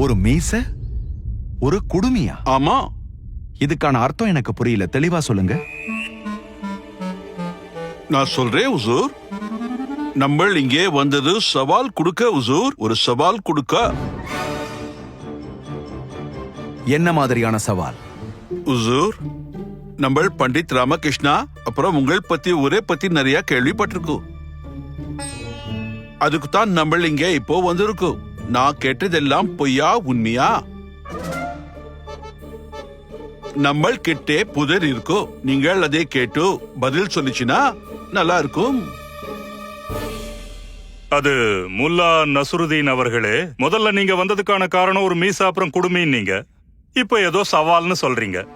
ஒரு மீச? ஒரு குடுமியா? ஆமா. இதுக்கான அர்த்தம் எனக்கு புரியல. தெளிவா சொல்லுங்க. நான் சொல்றேன் உசூர். நம்ம இங்கே வந்தது சவால் கொடுக்க உசூர். ஒரு சவால் கொடுக்க. என்ன மாதிரியான சவால்? உசூர் நம்ம பண்டித் ராமகிருஷ்ணா அப்புறம் உங்கள் பத்தி ஒரே பத்தி நிறைய கேள்விப்பட்டிருக்கோம். அதுக்கு தான் நம்ம இங்க இப்போ வந்திருக்கோம். நான் கேட்டதெல்லாம் பொய்யா உண்மையா? நம்ம கிட்டே புதர் இருக்கோ? நீங்கள் அதை கேட்டு பதில் சொல்லிச்சுனா நல்லா இருக்கும். அது முல்லா நசுருதீன் அவர்களே முதல்ல நீங்க வந்ததுக்கான காரணம் ஒரு மீசா அப்புறம் குடுமின்னு நீங்க. இப்ப ஏதோ சவால்னு சொல்றீங்க.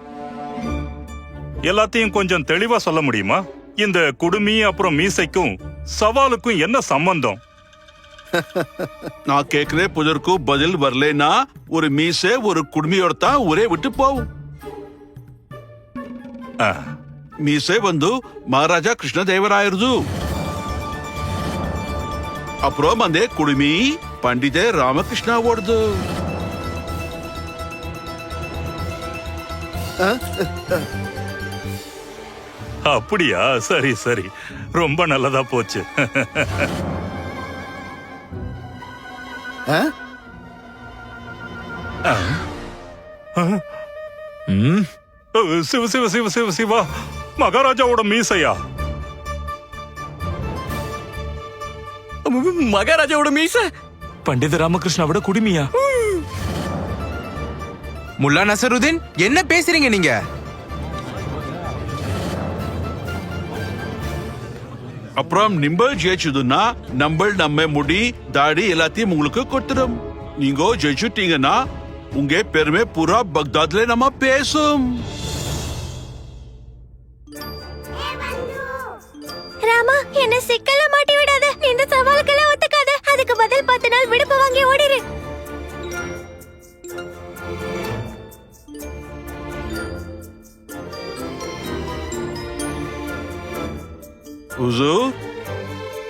எல்லாத்தையும் கொஞ்சம் தெளிவா சொல்ல முடியுமா? இந்த குடுமி அப்புறம் மீசைக்கும் சவாலுக்கும் என்ன சம்பந்தம்? நான் கேக்குற புதருக்கும் பதில் வரலனா ஒரு மீச ஒரு குடுமியோட தான் ஒரே விட்டு போவும் மீசೆ ಬಂದು ಮಹಾರಾಜ ಕೃಷ್ಣದೇವರಾಯರದು ಅಪುರಂ ಅಂದೆ ಕುಡುಮಿ ಪಂಡಿತೆ ರಾಮಕೃಷ್ಣ ಓಡ್ದು அப்படியா? சரி சரி. ரொம்ப நல்லதா போச்சு. சிவ சிவ சிவ சிவ சிவா. மகாராஜாவோட மீசையா? மகாராஜாவோட மீச? பண்டித ராமகிருஷ்ணாவோட குடுமியா? முல்லா நசருதீன் என்ன பேசுறீங்க நீங்க? அப்புறம் நிம்பல் ஜெயிச்சதுன்னா நம்ம நம்ம முடி தாடி எல்லாத்தையும் உங்களுக்கு கொடுத்துரும். நீங்க ஜெயிச்சுட்டீங்கன்னா உங்க பெருமை பூரா பக்தாத்ல நம்ம பேசும். ராமா என்ன சிக்கல்ல மாட்டி விடாத. இந்த சவாலுக்கெல்லாம் ஒத்துக்காத. அதுக்கு பதில் பத்து நாள் விடுப்பு வாங்கி ஓடிரு.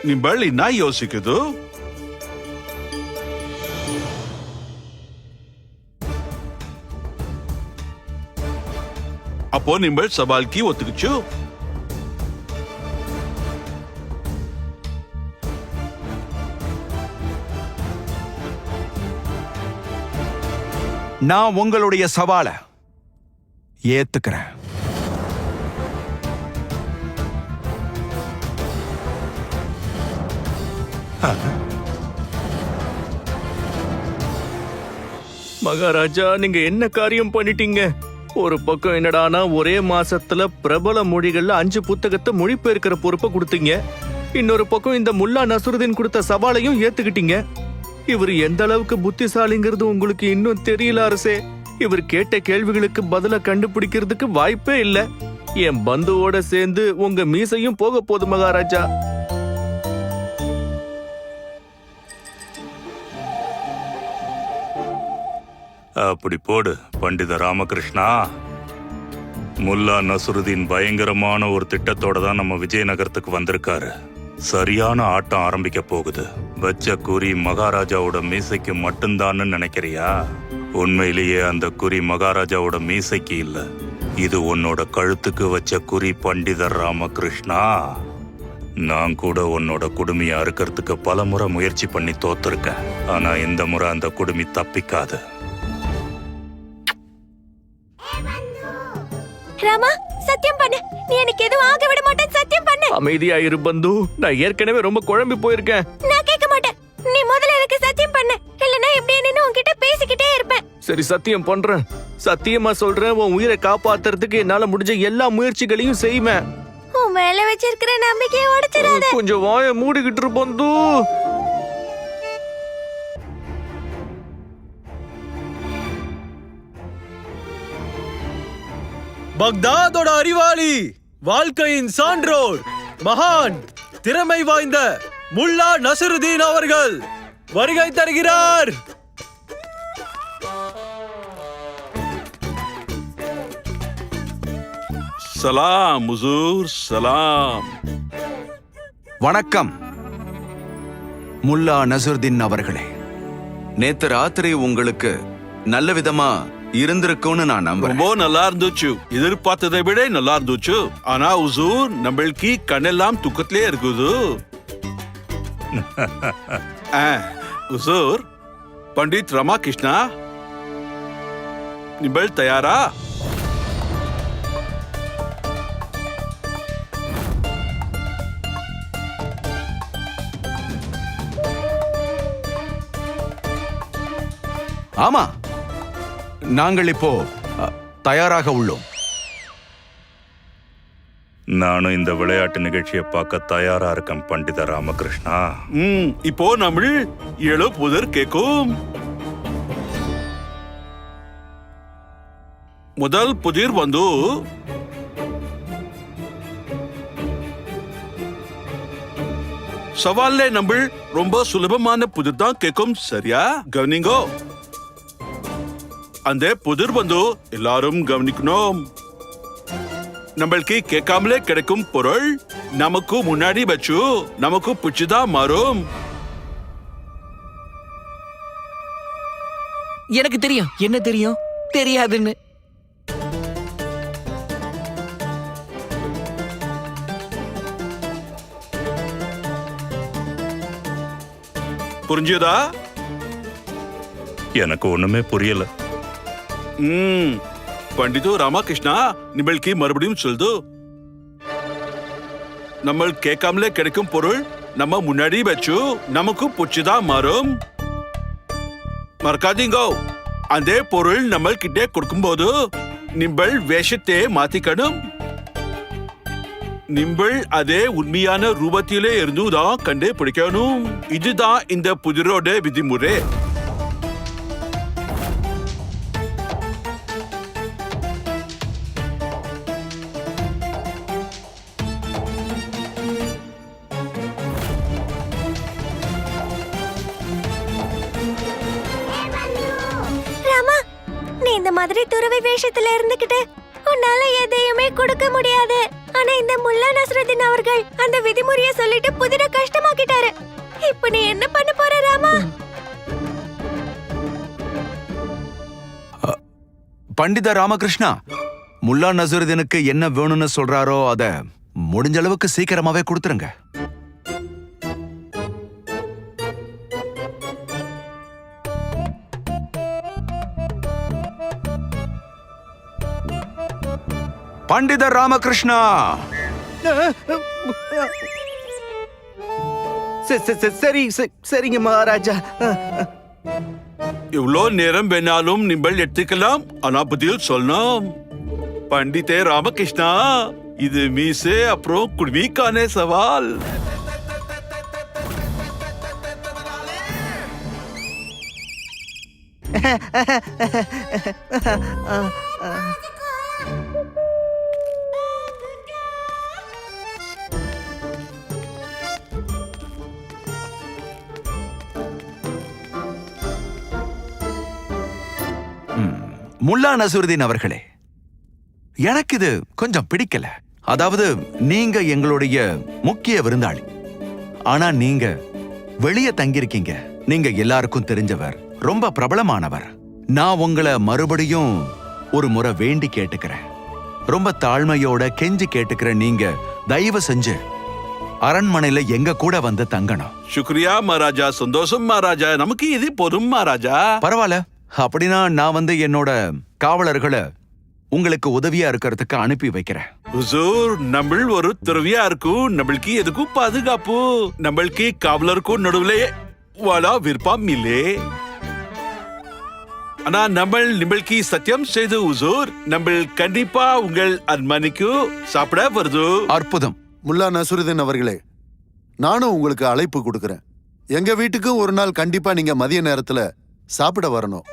ಉಜು ನಿಂಬಳ್ ಇನ್ನ ಯೋಸಿಕದು அப்போ நிம்பள் சவால்க்கு ஒத்துக்குச்சு நான் உங்களுடைய சவால ஏத்துக்கிறேன் மகாராஜா நீங்க என்ன காரியம் பண்ணிட்டீங்க? ஒரு பக்கம் என்னடானா ஒரே மாசத்துல பிரபல மொழிகள்ல அஞ்சு புத்தகத்தை மொழிபெயர்க்கிற பொறுப்பை கொடுத்தீங்க. இன்னொரு பக்கம் இந்த முல்லா நசுருதீன் கொடுத்த சவாலையும் ஏத்துக்கிட்டீங்க. இவர் எந்த அளவுக்கு புத்திசாலிங்கிறது உங்களுக்கு இன்னும் தெரியல அரசே. இவர் கேட்ட கேள்விகளுக்கு பதில கண்டுபிடிக்கிறதுக்கு வாய்ப்பே இல்லை. என் பந்துவோட சேர்ந்து உங்க மீசையும் போக போகுது மகாராஜா. அப்படி போடு பண்டித ராமகிருஷ்ணா. முல்லா நசுருதீன் பயங்கரமான ஒரு திட்டத்தோட தான் நம்ம விஜயநகரத்துக்கு வந்திருக்காரு. சரியான ஆட்டம் ஆரம்பிக்க போகுது. வச்ச குறி மகாராஜாவோட மீசைக்கு மட்டும்தான்னு நினைக்கிறியா? உண்மையிலேயே அந்த குறி மகாராஜாவோட மீசைக்கு இல்ல. இது உன்னோட கழுத்துக்கு வச்ச குறி பண்டிதர் ராமகிருஷ்ணா. நான் கூட உன்னோட குடுமையா இருக்கிறதுக்கு பல முறை முயற்சி பண்ணி தோத்துருக்கேன். ஆனா இந்த முறை அந்த குடுமி தப்பிக்காது. ராமா சத்தியம் பண்ணு. நீ எனக்கு எதுவும் ஆக விட மாட்டேன். சத்தியம் பண்ணு. அமைதியா இரு பந்து. நான் ஏற்கனவே ரொம்ப குழம்பி போயிருக்கேன். நான் கேட்க மாட்டேன். நீ முதல்ல எனக்கு சத்தியம் பண்ணு. இல்லனா இப்படியே நின்னு உன்கிட்ட பேசிக்கிட்டே இருப்பேன். சரி சத்தியம் பண்றேன். சத்தியமா சொல்றேன் உன் உயிரை காப்பாத்துறதுக்கு என்னால முடிஞ்ச எல்லா முயற்சிகளையும் செய்வேன். உன் மேல வச்சிருக்கிற நம்பிக்கையை உடைச்சிடாத. கொஞ்சம் வாய மூடிக்கிட்டு இரு பக்தாதோட அறிவாளி வாழ்க்கையின் சான்றோர் மகான் திறமை வாய்ந்த முல்லா நசருதீன் அவர்கள் வருகை தருகிறார். சலாம் முசூர் சலாம். வணக்கம். முல்லா நசுர்தீன் அவர்களே நேத்து ராத்திரி உங்களுக்கு நல்ல விதமா இருந்திருக்கும்னு நான் நம்புறேன். ரொம்ப நல்லா இருந்துச்சு எதிர்பார்த்ததை விட நல்லா இருந்துச்சு ஆனா உசூர் நம்மளுக்கு கண்ணெல்லாம் துக்கத்திலே இருக்குது. ஆ, உசூர் பண்டித் ரமாகிருஷ்ணா நிபல் தயாரா? ஆமா நாங்கள் இப்போ தயாராக உள்ளோம். நானும் இந்த விளையாட்டு நிகழ்ச்சியை பார்க்க தயாரா இருக்கேன் பண்டித ராமகிருஷ்ணா. ம் இப்போ நம்ம ஏழு புதர் கேக்கும். முதல் புதிர் வந்து சவால்ல நம்ம ரொம்ப சுலபமான புதிர் தான் கேக்கும் சரியா? கவனிங்கோ. அந்த புதிர் வந்து எல்லாரும் கவனிக்கணும். நம்மளுக்கு கேட்காமலே கிடைக்கும் பொருள் நமக்கு முன்னாடி வச்சு நமக்கு பிடிச்சுதா மாறும். எனக்கு தெரியும். என்ன தெரியும்? தெரியாதுன்னு. புரிஞ்சுதா? எனக்கு ஒண்ணுமே புரியல. ம். பண்டிது ராமகிருஷ்ணா நிபல்கி மறுபடியும் சொல்லுது நம்ம கேட்காமலே கிடைக்கும் பொருள் நம்ம முன்னாடி வச்சு நமக்கு பிடிச்சுதா மாறும். மறக்காதீங்கோ. அந்த பொருள் நம்ம கிட்டே கொடுக்கும்போது நிம்பள் வேஷத்தை மாத்திக்கணும். நிம்பள் அதே உண்மையான ரூபத்திலே இருந்துதான் கண்டு பிடிக்கணும் இதுதான் இந்த புதிரோட விதிமுறை. துறவி இருந்துகிட்டு உன்னால எதையுமே கொடுக்க முடியாது. ஆனா இந்த முல்லா நஸ்ருதீன் அவர்கள் அந்த விதிமுறைய சொல்லிட்டு புதிர கஷ்டமாக்கிட்டாரு. இப்ப நீ என்ன பண்ண போற ராமா? பண்டித ராமகிருஷ்ணா முல்லா நசுருதீனுக்கு என்ன வேணும்னு சொல்றாரோ அத முடிஞ்ச அளவுக்கு சீக்கிரமாவே கொடுத்துருங்க. பண்டித ராமகிருஷ்ணா! சரி சரிங்க மகாராஜா. அஹ், எவ்வளோ நேரம் வேணாலும் நிம்பள் எடுத்துக்கலாம். ஆனா பதில் சொல்லணும் பண்டிதே ராமகிருஷ்ணா இது மீசே அப்புறம் குடுமிக்கான சவால். முல்லா நசருதீன் அவர்களே எனக்கு இது கொஞ்சம் பிடிக்கல. அதாவது நீங்க எங்களுடைய முக்கிய விருந்தாளி. ஆனா நீங்க வெளிய தங்கியிருக்கீங்க. நீங்க எல்லாருக்கும் தெரிஞ்சவர் ரொம்ப பிரபலமானவர். நான் உங்களை மறுபடியும் ஒரு முறை வேண்டி கேட்டுக்கிறேன். ரொம்ப தாழ்மையோட கெஞ்சி கேட்டுக்கிறேன் நீங்க தயவு செஞ்சு அரண்மனையில எங்க கூட வந்து தங்கணும். சுக்ரியா மகாராஜா. சந்தோஷம் மகாராஜா. நமக்கு இது போதும் மகாராஜா. பரவாயில்ல. அப்படின்னா நான் வந்து என்னோட காவலர்களை உங்களுக்கு உதவியா இருக்கிறதுக்கு அனுப்பி வைக்கிறேன். ஹுசூர் நம்ம ஒரு துறவியா இருக்கும். நம்மளுக்கு எதுக்கும் பாதுகாப்பு. நம்மளுக்கு காவலருக்கும் நடுவுல வாழ விருப்பம் இல்லே. ஆனா நம்ம நம்மளுக்கு சத்தியம் செய்து ஹுசூர். நம்ம கண்டிப்பா உங்கள் அரண்மனைக்கு சாப்பிட வருது. அற்புதம். முல்லா நசுருதீன் அவர்களே நானும் உங்களுக்கு அழைப்பு கொடுக்கறேன். எங்க வீட்டுக்கும் ஒரு நாள் கண்டிப்பா நீங்க மதிய நேரத்துல சாப்பிட வரணும்.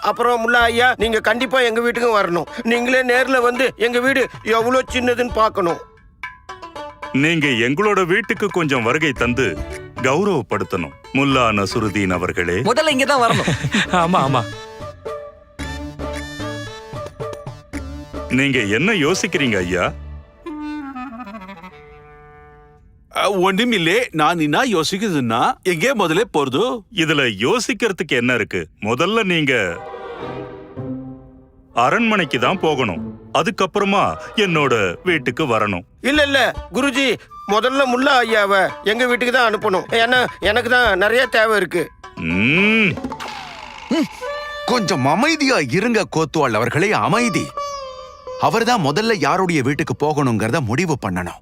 அப்புறம் முல்லா ஐயா நீங்க கண்டிப்பா எங்க வீட்டுக்கும் வரணும். நீங்களே நேர்ல வந்து எங்க வீடு எவ்வளவு சின்னதுன்னு பார்க்கணும். நீங்க எங்களோட வீட்டுக்கு கொஞ்சம் வருகை தந்து கௌரவப்படுத்தணும். முல்லா நசுருதீன் அவர்களே. முதல்ல இங்க தான் வரணும். ஆமா ஆமா. நீங்க என்ன யோசிக்கிறீங்க ஐயா? ஒண்ணுமில்லே நான் என்ன யோசிக்குதுன்னா எங்கே முதல்ல போறது? இதுல யோசிக்கிறதுக்கு என்ன இருக்கு? முதல்ல நீங்க அரண்மனைக்கு தான் போகணும். அதுக்கப்புறமா என்னோட வீட்டுக்கு வரணும். இல்ல இல்ல குருஜி முதல்ல முல்லா ஐயாவை எங்க வீட்டுக்கு தான் அனுப்பணும். ஏன்னா எனக்கு தான் நிறைய தேவை இருக்கு. ம்ம். கொஞ்சம் அமைதியா இருங்க கோத்வால் அவர்களே அமைதி. அவர்தான் முதல்ல யாருடைய வீட்டுக்கு போகணுங்கிறத முடிவு பண்ணணும்.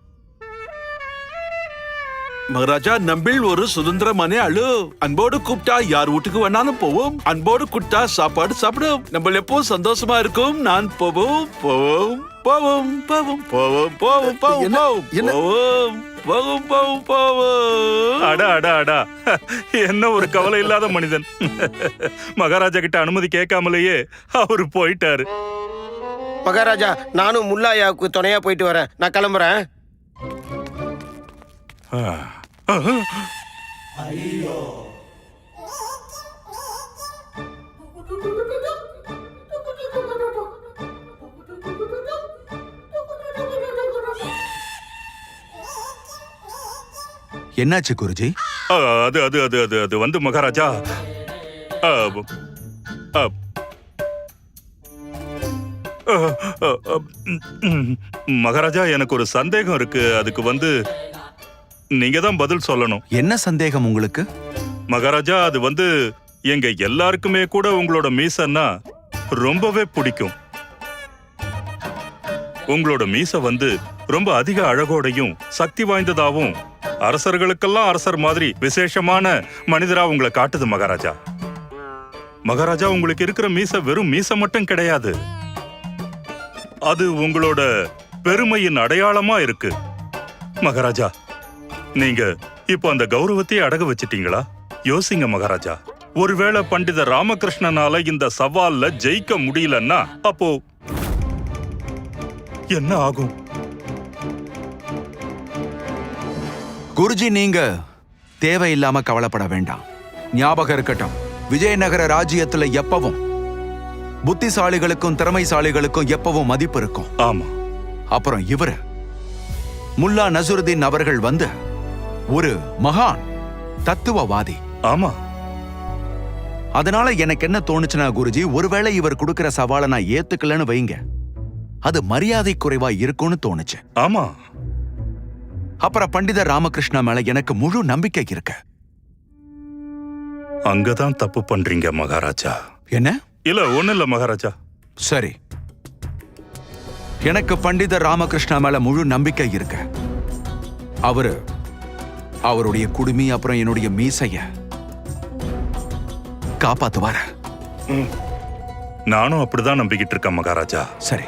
மகாராஜா நம்பிள் ஒரு சுதந்திரமான ஆளு அன்போடு கூப்பிட்டா யார் வீட்டுக்கு வேணாலும் போவோம். அன்போடு கூப்பிட்டா சாப்பாடு சாப்பிடும். நம்ம எப்பவும் சந்தோஷமா இருக்கும். நான் போவோம் போவோம் போவோம் போவோம் போவோம் போவோம் போவோம் என்ன- போவோம் போவோம் போவோம் போவோம் அடா அடா அடா. என்ன ஒரு கவலை இல்லாத மனிதன். மகாராஜா கிட்ட அனுமதி கேட்காமலேயே அவரு போயிட்டாரு. மகாராஜா நானும் முல்லா ஐயாவுக்கு துணையா போயிட்டு வரேன். நான் கிளம்புறேன். என்னாச்சு குருஜி? அது அது அது அது அது வந்து மகாராஜா மகாராஜா எனக்கு ஒரு சந்தேகம் இருக்கு. அதுக்கு வந்து நீங்க தான் பதில் சொல்லணும். என்ன சந்தேகம் உங்களுக்கு? மகாராஜா அது வந்து எங்க எல்லாருக்குமே கூட உங்களோட மீசன்னா ரொம்பவே பிடிக்கும். உங்களோட மீச வந்து ரொம்ப அதிக அழகோடையும் சக்தி வாய்ந்ததாவும் அரசர்களுக்கெல்லாம் அரசர் மாதிரி விசேஷமான மனிதரா உங்களை காட்டுது மகாராஜா. மகாராஜா உங்களுக்கு இருக்கிற மீச வெறும் மீச மட்டும் கிடையாது. அது உங்களோட பெருமையின் அடையாளமா இருக்கு. மகாராஜா நீங்க இப்போ அந்த கௌரவத்தையே அடகு வச்சிட்டீங்களா? யோசிங்க மகாராஜா. ஒருவேளை பண்டித ராமகிருஷ்ணனால இந்த சவால்ல ஜெயிக்க முடியலன்னா அப்போ என்ன ஆகும்? குருஜி நீங்க தேவையில்லாம கவலைப்பட வேண்டாம். ஞாபகம் இருக்கட்டும். விஜயநகர ராஜ்யத்துல எப்பவும் புத்திசாலிகளுக்கும் திறமைசாலிகளுக்கும் எப்பவும் மதிப்பு இருக்கும். ஆமா. அப்புறம் இவரு முல்லா நசுருதீன் அவர்கள் வந்து ஒரு மகான் தத்துவவாதி. ஆமா. அதனால எனக்கு என்ன தோணுச்சுன்னா குருஜி ஒருவேளை இவர் கொடுக்கிற சவாலை நான் ஏத்துக்கலன்னு வைங்க. அது மரியாதை குறைவா இருக்கும்னு தோணுச்சு. ஆமா. அப்புறம் பண்டிதர் ராமகிருஷ்ணா மேல எனக்கு முழு நம்பிக்கை இருக்கு. அங்கதான் தப்பு பண்றீங்க மகாராஜா. என்ன? இல்ல ஒண்ணு இல்ல மகாராஜா. சரி. எனக்கு பண்டிதர் ராமகிருஷ்ணா மேல முழு நம்பிக்கை இருக்கு. அவரு அவருடைய குடுமி அப்புறம் என்னுடைய மீசைய. காப்பாத்துவாரு நானும் அப்படிதான் நம்பிக்கிட்டு இருக்கேன் மகாராஜா. சரி.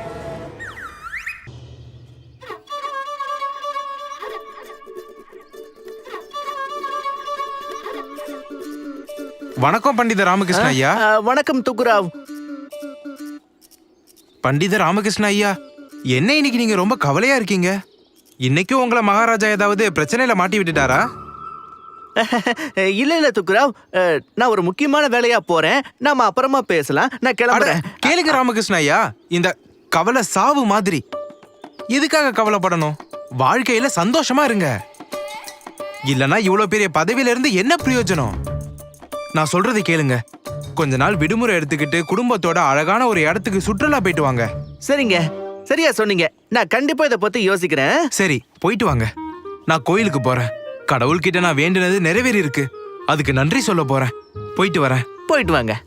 வணக்கம் பண்டித ராமகிருஷ்ண ஐயா. வணக்கம் துக்குராவ். பண்டித ராமகிருஷ்ண ஐயா என்ன இன்னைக்கு நீங்க ரொம்ப கவலையா இருக்கீங்க? இன்னைக்கும் உங்களை மகாராஜா ஏதாவது பிரச்சனையில மாட்டி விட்டுட்டாரா? இல்ல இல்ல துக்குராவ் நான் ஒரு முக்கியமான வேலையா போறேன். நாம அப்புறமா பேசலாம். நான் கிளம்புறேன். கேளுங்க ராமகிருஷ்ண ஐயா. இந்த கவலை சாவு மாதிரி. எதுக்காக கவலைப்படணும்? வாழ்க்கையில சந்தோஷமா இருங்க. இல்லனா இவ்வளவு பெரிய பதவியில இருந்து என்ன பிரயோஜனம்? நான் சொல்றதை கேளுங்க. கொஞ்ச நாள் விடுமுறை எடுத்துக்கிட்டு குடும்பத்தோட அழகான ஒரு இடத்துக்கு சுற்றுலா போயிட்டு வாங்க. சரிங்க. சரியா சொன்னீங்க. நான் கண்டிப்பா இதை பத்தி யோசிக்கிறேன். சரி போயிட்டு வாங்க. நான் கோயிலுக்கு போறேன். கடவுள்கிட்ட நான் வேண்டினது நிறைவேறி இருக்கு அதுக்கு நன்றி சொல்ல போறேன். போயிட்டு வரேன். போயிட்டு வாங்க.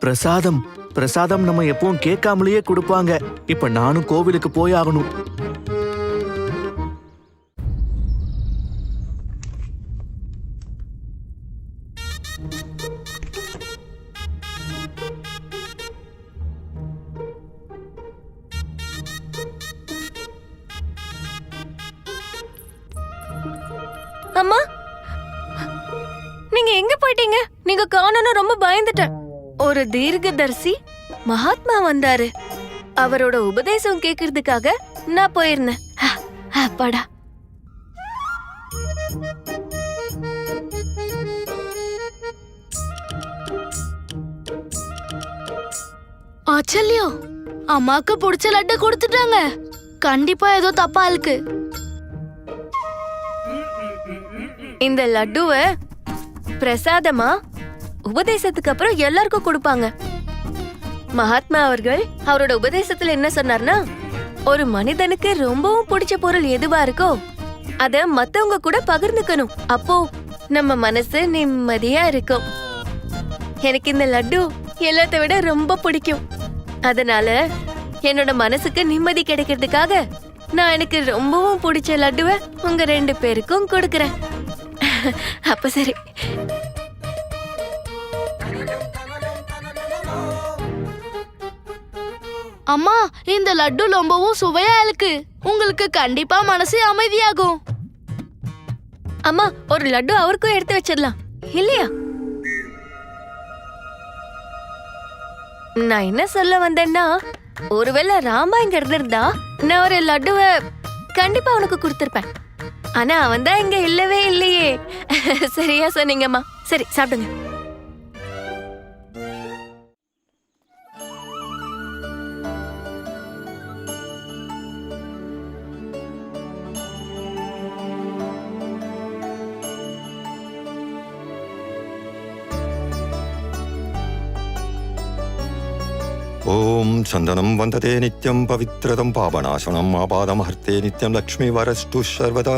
பிரசாதம் பிரசாதம் நம்ம எப்பவும் கேட்காமலேயே கொடுப்பாங்க. இப்ப நானும் கோவிலுக்கு போய் ஆகணும் அம்மா? நீங்க எங்க போயிட்டீங்க? நீங்க காணணும் ரொம்ப பயந்துட்டேன். ஒரு தீர்க்கதர்சி மகாத்மா வந்தாரு. அவரோட உபதேசம் கேக்குறதுக்காக நான் போயிருந்தேன். அப்பாடா ஆச்சல்யம். அம்மாக்கு பிடிச்ச லட்டு கொடுத்துட்டாங்க. கண்டிப்பா ஏதோ தப்பா இருக்கு. இந்த லட்டுவை பிரசாதமா? உபதேசத்துக்கு அப்புறம் எல்லாருக்கும் கொடுப்பாங்க. மகாத்மா அவர்கள் அவரோட உபதேசத்துல என்ன சொன்னார்னா ஒரு மனிதனுக்கு ரொம்பவும் பிடிச்ச பொருள் எதுவா இருக்கோ அத மத்தவங்க கூட பகிர்ந்துக்கணும். அப்போ நம்ம மனசு நிம்மதியா இருக்கும். எனக்கு இந்த லட்டு எல்லாத்த விட ரொம்ப பிடிக்கும். அதனால என்னோட மனசுக்கு நிம்மதி கிடைக்கிறதுக்காக நான் எனக்கு ரொம்பவும் பிடிச்ச லட்டுவை உங்க ரெண்டு பேருக்கும் கொடுக்கறேன். அப்ப சரி. அம்மா இந்த லட்டு ரொம்பவும் சுவையா இருக்கு. உங்களுக்கு கண்டிப்பா மனசு அமைதியாகும். அம்மா ஒரு லட்டு அவருக்கும் எடுத்து வச்சிடலாம். இல்லையா? நான் என்ன சொல்ல வந்தேன்னா ஒருவேளை ராமா இங்க இருந்திருந்தா நான் ஒரு லட்டுவ கண்டிப்பா அவனுக்கு கொடுத்திருப்பேன். ஆனா அவன் தான் இங்க இல்லவே இல்லையே. சரியா சொன்னீங்கம்மா. சரி சாப்பிடுங்க. ஓம் சந்தனம் வந்ததே நித்யம் பவித்ரதம் பாபநாசனம் ஆபாதம் ஹர்த்தே நித்யம் லக்ஷ்மி வரஸ்து சர்வதா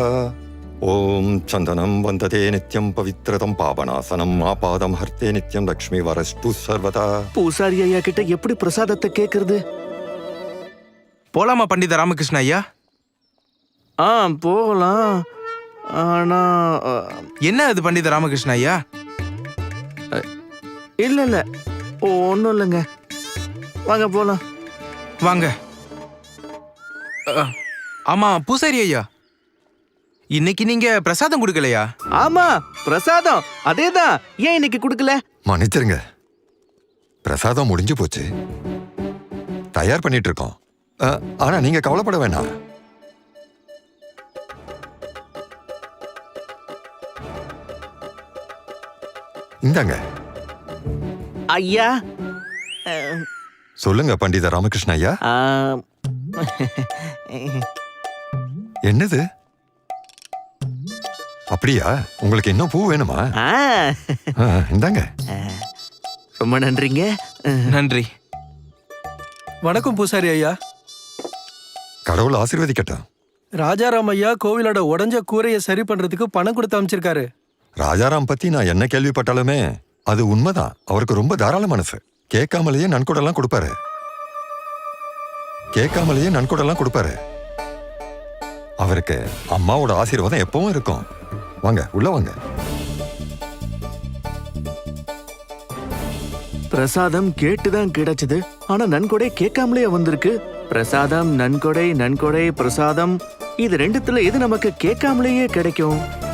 ஓம் சந்தனம் வந்ததே நித்யம் பவித்ரதம் பாபநாசனம் ஆபாதம் ஹர்த்தே நித்யம் லக்ஷ்மி வரஸ்து சர்வதா பூசாரி ஐயா கிட்ட எப்படி பிரசாதத்தை கேட்கறது போலாமா பண்டித ராமகிருஷ்ண ஐயா? ஆ போகலாம். ஆனா என்ன அது பண்டித ராமகிருஷ்ண ஐயா? இல்ல இல்ல. ஒன்றும் இல்லைங்க. வாங்க போலாம். வாங்க. அ, ஆமா பூசாரி ஐயா. இன்னைக்கு நீங்க பிரசாதம் கொடுக்கலையா? ஆமா பிரசாதம். அதேதான். ஏன் இன்னைக்கு கொடுக்கல? மன்னிச்சிருங்க. பிரசாதம் முடிஞ்சு போச்சு. தயார் பண்ணிட்டு இருக்கோம். அ, ஆனா நீங்க கவலைப்பட வேணாம். இந்தாங்க. ஐயா சொல்லுங்க பண்டித ராமகிருஷ்ண ஐயா. என்னது? அப்படியா? உங்களுக்கு இன்னும் பூ வேணுமா? ஆ, இந்தாங்க. ரொம்ப நன்றிங்க. நன்றி. வணக்கம் பூசாரி ஐயா. கடவுள் ஆசீர்வதிக்கட்டும் ராஜாராம் ஐயா கோவிலோட உடஞ்ச கூரையை சரி பண்றதுக்கு பணம் கொடுத்து அமைச்சிருக்காரு. ராஜாராம் பத்தி நான் என்ன கேள்விப்பட்டாலுமே அது உண்மைதான். அவருக்கு ரொம்ப தாராள மனசு. கேட்காமலேயே நன்கொடெல்லாம் கொடுப்பாரு. கேட்காமலேயே நன்கொடெல்லாம் கொடுப்பாரு. அவருக்கு அம்மாவோட ஆசீர்வாதம் எப்பவும் இருக்கும். வாங்க உள்ள வாங்க. பிரசாதம் கேட்டுதான் கிடைச்சது. ஆனா நன்கொடை கேட்காமலே வந்திருக்கு. பிரசாதம் நன்கொடை நன்கொடை பிரசாதம். இது ரெண்டுத்துல எது நமக்கு கேட்காமலேயே கிடைக்கும்?